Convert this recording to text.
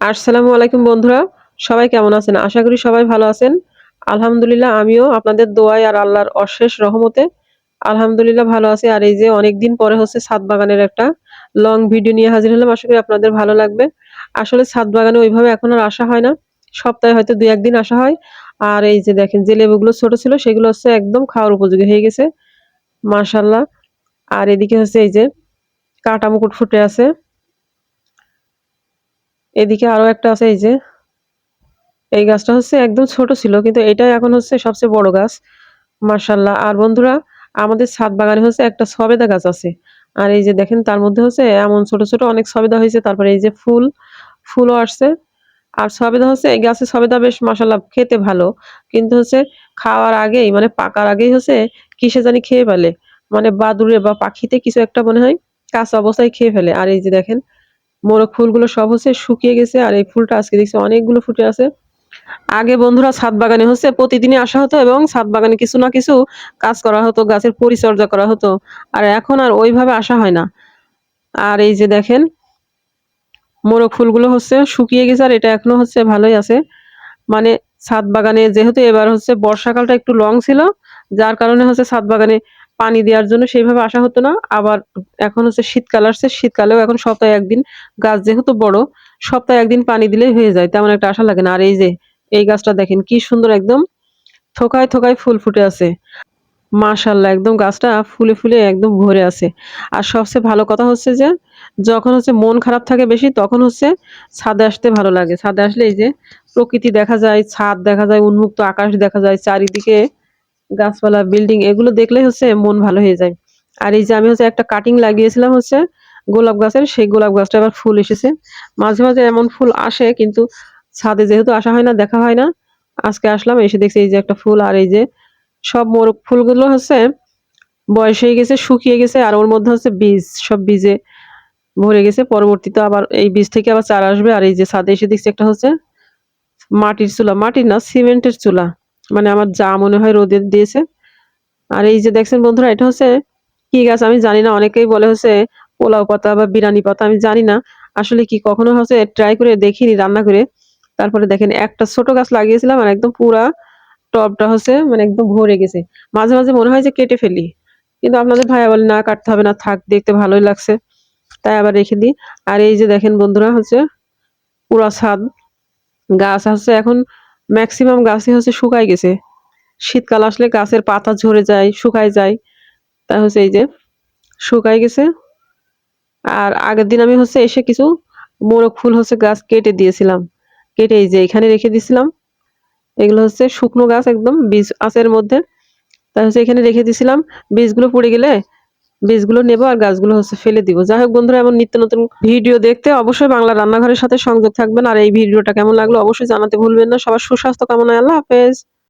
আসসালামু আলাইকুম বন্ধুরা, সবাই কেমন আছেন? আশা করি সবাই ভালো আছেন। আলহামদুলিল্লাহ, আমিও আপনাদের দোয়াই আর আল্লাহর অশেষ রহমতে আলহামদুলিল্লাহ ভালো আছি। আর এই যে অনেকদিন পরে হচ্ছে ছাদ বাগানের একটা লং ভিডিও নিয়ে হাজির হলাম। আশা করি আপনাদের ভালো লাগবে। আসলে ছাদ বাগানে ওইভাবে এখন আর আসা হয় না। সপ্তাহে হয়তো দুই, একদিন আসা হয়। আর এই যে দেখেন, যে লেবুগুলো ছোট ছিল, সেগুলো হচ্ছে একদম খাওয়ার উপযোগী হয়ে গেছে। মাশাল্লাহ আর এদিকে হচ্ছে এই যে কাটা মুকুট ফুটে আছে। এদিকে আরও একটা আছে, এই যে। এই গাছটা হচ্ছে একদম ছোট ছিল, কিন্তু এটাই এখন হচ্ছে সবচেয়ে বড় গাছ। মার্শাল্লাহ আর বন্ধুরা, আমাদের ছাদ বাগানে হচ্ছে একটা সবেদা গাছ আছে। আর এই যে দেখেন, তার মধ্যে হচ্ছে এমন ছোট ছোট অনেক সবেদা হয়েছে, তারপরে এই যে ফুল, ফুলও আসছে। আর সবেদা হচ্ছে, এই গাছের সবেদা বেশ মাসাল্লাহ খেতে ভালো, কিন্তু হচ্ছে খাওয়ার আগেই মানে পাকার আগেই হচ্ছে কিসে জানি খেয়ে ফেলে। মানে বাদুড়ে বা পাখিতে কিছু একটা মনে হয় কাঁচা অবস্থায় খেয়ে ফেলে। আর এই যে দেখেন মোরগ ফুলগুলো সব হচ্ছে শুকিয়ে গেছে আর এই ফুলটা আজকে দেখছি অনেকগুলো ফুটে আছে। আগে বন্ধুরা ছাদ বাগানে হচ্ছে প্রতিদিনই আসা হতো এবং ছাদ বাগানে কিছু না কিছু কাজ করা হতো, গাছের পরিচর্যা করা হতো। আর এখন আর ওইভাবে আসা হয় না। আর এই যে দেখেন, মোরগ ফুলগুলো হচ্ছে শুকিয়ে গেছে আর এটা এখনও হচ্ছে ভালোই আছে। মানে ছাদ বাগানে যেহেতু এবার হচ্ছে বর্ষাকালটা একটু লং ছিল, যার কারণে হচ্ছে ছাদ বাগানে পানি দেওয়ার জন্য সেইভাবে আসা হতো না। আবার এখন হচ্ছে শীতকাল আসছে, শীতকালেও এখন সপ্তাহে একদিন গাছ যেহেতু বড়, সপ্তাহে একদিন পানি দিলেই হয়ে যায়, তেমন একটা আশা লাগে না। আর এই যে, এই গাছটা দেখেন কি সুন্দর একদম থোকায় থোকায় ফুল ফুটে আছে। মাশাল্লাহ একদম গাছটা ফুলে ফুলে একদম ভরে আছে। আর সবচেয়ে ভালো কথা হচ্ছে যে, যখন হচ্ছে মন খারাপ থাকে বেশি, তখন হচ্ছে ছাদে আসতে ভালো লাগে। ছাদে আসলে এই যে প্রকৃতি দেখা যায়, ছাদ দেখা যায়, উন্মুক্ত আকাশ দেখা যায়, চারিদিকে গাছপালা বিল্ডিং এগুলো দেখলেই হচ্ছে মন ভালো হয়ে যায়। আর এই যে আমি হচ্ছে একটা কাটিং লাগিয়েছিলাম হচ্ছে গোলাপ গাছের, সেই গোলাপ গাছটা আবার ফুল এসেছে। মাঝে মাঝে এমন ফুল আসে, কিন্তু ছাদে যেহেতু আসা হয় না, দেখা হয় না, আজকে আসলাম, এসে দেখছি এই যে একটা ফুল, আর এই যে সব মোরগ ফুলগুলো হচ্ছে বয়স হয়ে গেছে, শুকিয়ে গেছে, আর ওর মধ্যে হচ্ছে বীজ, সব বীজে ভরে গেছে। পরবর্তীতে আবার এই বীজ থেকে আবার চারা আসবে, আর এই যে ছাদে এসে দেখছি একটা হচ্ছে মাটির চুলা, মাটির না, সিমেন্টের চুলা। মানে আমার যা মনে হয় রোদে দিয়েছে। আর এই যে দেখছেন বন্ধুরা, এটা হচ্ছে কি গাছ? আমি জানি না, অনেকেই বলে হচ্ছে পোলাও পাতা বা বিরানি পাতা, আমি জানি না। আসলে কি কখনো হচ্ছে ট্রাই করে দেখিনি, রান্না করে। তারপরে দেখেন, একটা ছোট গাছ লাগিয়েছিলাম আর একদম পুরা টবটা হচ্ছে মানে একদম ভরে গেছে। মাঝে মাঝে মনে হয় যে কেটে ফেলি। কিন্তু আপনাদের ভাইয়া বলে, না, কাটতে হবে না, থাক, দেখতে ভালোই লাগছে। তাই আবার রেখে দিই। আর এই যে দেখেন বন্ধুরা, হচ্ছে পুরা ছাদ, গাছ হচ্ছে এখন ম্যাক্সিমাম গাছই হচ্ছে শুকাই গেছে। শীতকাল আসলে গাছের পাতা ঝরে যায়, শুকায় যায়। তা হচ্ছে এই যে শুকাই গেছে। আর আগের দিন আমি হচ্ছে এসে কিছু মোরগ ফুল হচ্ছে গাছ কেটে দিয়েছিলাম। কেটে এই যে এখানে রেখে দিয়েছিলাম। এগুলো হচ্ছে শুকনো গাছ একদম, বীজ আছের মধ্যে। তা হচ্ছে এখানে রেখে দিয়েছিলাম। বীজগুলো পড়ে গেলে বীজগুলো নেব আর গাছগুলো হচ্ছে ফেলে দিব। যাই হোক বন্ধুরা, এমন নিত্য নতুন ভিডিও দেখতে অবশ্যই বাংলা রান্নাঘরের সাথে সংযোগ থাকবেন। আর এই ভিডিওটা কেমন লাগল অবশ্যই জানাতে ভুলবেন না। সবার সুস্বাস্থ্য কামনায় আল্লাহ হাফেজ।